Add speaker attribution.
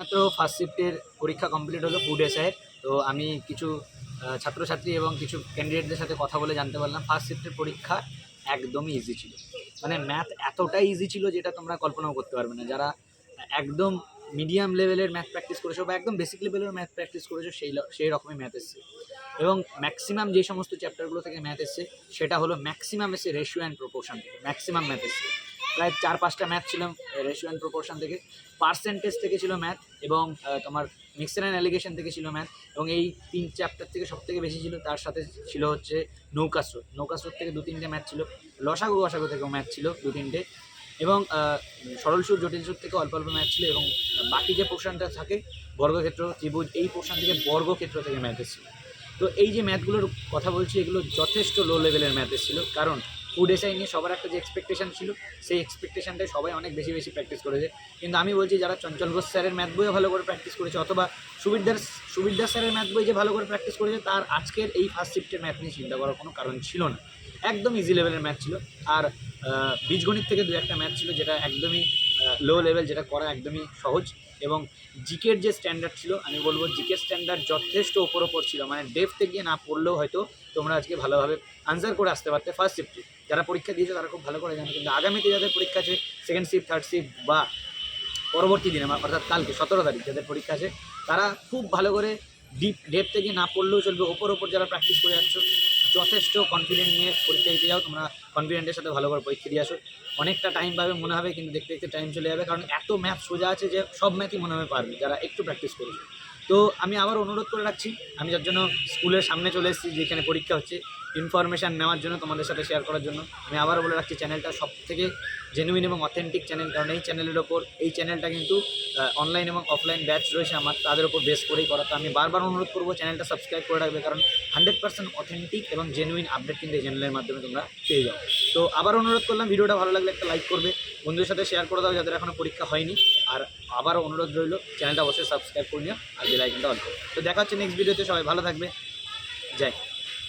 Speaker 1: মাত্র ফার্স্ট শিফটের পরীক্ষা কমপ্লিট হলো ফুড এসআইয়ের তো আমি কিছু ছাত্রছাত্রী এবং কিছু ক্যান্ডিডেটদের সাথে কথা বলে জানতে পারলাম। ফার্স্ট শিফটের পরীক্ষা একদমই ইজি ছিল। মানে ম্যাথ এতটাই ইজি ছিল যেটা তোমরা কল্পনাও করতে পারবে না। যারা একদম মিডিয়াম লেভেলের ম্যাথ প্র্যাকটিস করেছ বা একদম বেসিক লেভেলের ম্যাথ প্র্যাকটিস করেছ, সেই সেই রকমই ম্যাথ এসছে। এবং ম্যাক্সিমাম যে সমস্ত চ্যাপ্টারগুলো থেকে ম্যাথ এসছে, সেটা হলো ম্যাক্সিমাম এসে ratio and proportion maximum math এসছে। প্রায় চার পাঁচটা ম্যাথ ছিল রেশিও অ্যান্ড প্রপোর্শন থেকে পার্সেন্টেজ থেকে ছিল ম্যাথ এবং তোমার মিক্সার অ্যান্ড অ্যালিগেশন থেকে ছিল ম্যাথ এবং এই তিন চ্যাপ্টার থেকে সব থেকে বেশি ছিল, তার সাথে ছিল হচ্ছে নৌকাস্রোত নৌকাস্রোত থেকে দু তিনটে ম্যাথ ছিল, লসাগু গসাগু থেকেও ম্যাথ ছিল দু তিনটে এবং সরল সুর, জটিল সুর থেকে অল্প অল্প ম্যাথ ছিল এবং বাকি যে পোর্শনটা থাকে, বর্গক্ষেত্র, ত্রিভুজ, এই পোর্শন থেকে বর্গক্ষেত্র থেকে ম্যাথ এসেছিল। তো এই যে ম্যাথগুলোর কথা বলছি, এগুলো যথেষ্ট লো লেভেলের ম্যাথ এসেছিল, কারণ ফুড এসআই নিয়ে সবার একটা যে এক্সপেকটেশান ছিল, সেই এক্সপেকটেশানটাই সবাই অনেক বেশি বেশি প্র্যাকটিস করেছে। কিন্তু আমি বলছি, যারা চঞ্চল ঘোষ স্যারের ম্যাথ বইও ভালো করে প্র্যাকটিস করেছে, অথবা সুবিদ্যার সুবিদ্যার স্যারের ম্যাথ বই যে ভালো করে প্র্যাকটিস করেছে, তার আজকের এই ফার্স্ট শিফটের ম্যাথ নিয়ে চিন্তা করার কোনো কারণ ছিল না। একদম ইজি লেভেলের ম্যাথ ছিল। আর বীজগণিত থেকে দু একটা ম্যাথ ছিল যেটা একদমই লো লেভেল যেটা করা একদমই সহজ। এবং জিকের যে স্ট্যান্ডার্ড ছিল, আমি বলব জিকের স্ট্যান্ডার্ড যথেষ্ট ওপর ওপর ছিল। মানে ডেপথে গিয়ে না পড়লেও হয়তো তোমরা আজকে ভালোভাবে আনসার করে আসতে পারতে ফার্স্ট শিফটে যারা পরীক্ষা দিয়েছে তারা খুব ভালো করে জানে। কিন্তু আগামীতে যাদের পরীক্ষা আছে সেকেন্ড শিফট থার্ড শিফট বা পরবর্তী দিনে অর্থাৎ কালকে, সতেরো তারিখ যাদের পরীক্ষা আছে, তারা খুব ভালো করে ডিপ ডেপ থেকে না পড়লেও চলবে। ওপর ওপর যারা প্র্যাকটিস করে যাচ্ছ যথেষ্ট কনফিডেন্ট নিয়ে পরীক্ষা দিতে যাও, তোমরা কনফিডেন্টের সাথে ভালো করে পরীক্ষা দিয়ে আসো। অনেকটা টাইম পাবে, মনে হবে কিন্তু দেখতে দেখতে টাইম চলে যাবে, কারণ এত ম্যাথ সোজা আছে যে সব ম্যাথই মনে হবে পারবে, যারা একটু প্র্যাকটিস করেছে। তো আমি আবার অনুরোধ করে রাখছি, আমি যার জন্য স্কুলের সামনে চলে এসেছি, যেখানে পরীক্ষা হচ্ছে ইনফরমেশান নেওয়ার জন্য তোমাদের সাথে শেয়ার করার জন্য। আমি আবারও বলে রাখছি চ্যানেলটা সব থেকে জেনুইন এবং অথেন্টিক চ্যানেল কারণ এই চ্যানেলের ওপর, এই চ্যানেলটা কিন্তু অনলাইন এবং অফলাইন ব্যাচ রয়েছে আমার, তাদের ওপর বেস করেই করা। তো আমি বারবার অনুরোধ করব চ্যানেলটা সাবস্ক্রাইব করে রাখবে, কারণ হান্ড্রেড পার্সেন্ট অথেন্টিক এবং জেনুইন আপডেট কিন্তু এই চ্যানেলের মাধ্যমে তোমরা পেয়ে যাও। তো আবার অনুরোধ করলাম, ভিডিওটা ভালো লাগলে একটা লাইক করবে, বন্ধুদের সাথে শেয়ার করে দাও, যাদের এখনও পরীক্ষা হয়নি। আর আবারও অনুরোধ রইল চ্যানেলটা অবশ্যই সাবস্ক্রাইব করে নিও, আর বেল আইকনটা তো দেখা হচ্ছে নেক্সট ভিডিওতে সবাই ভালো থাকবে হিন্দ।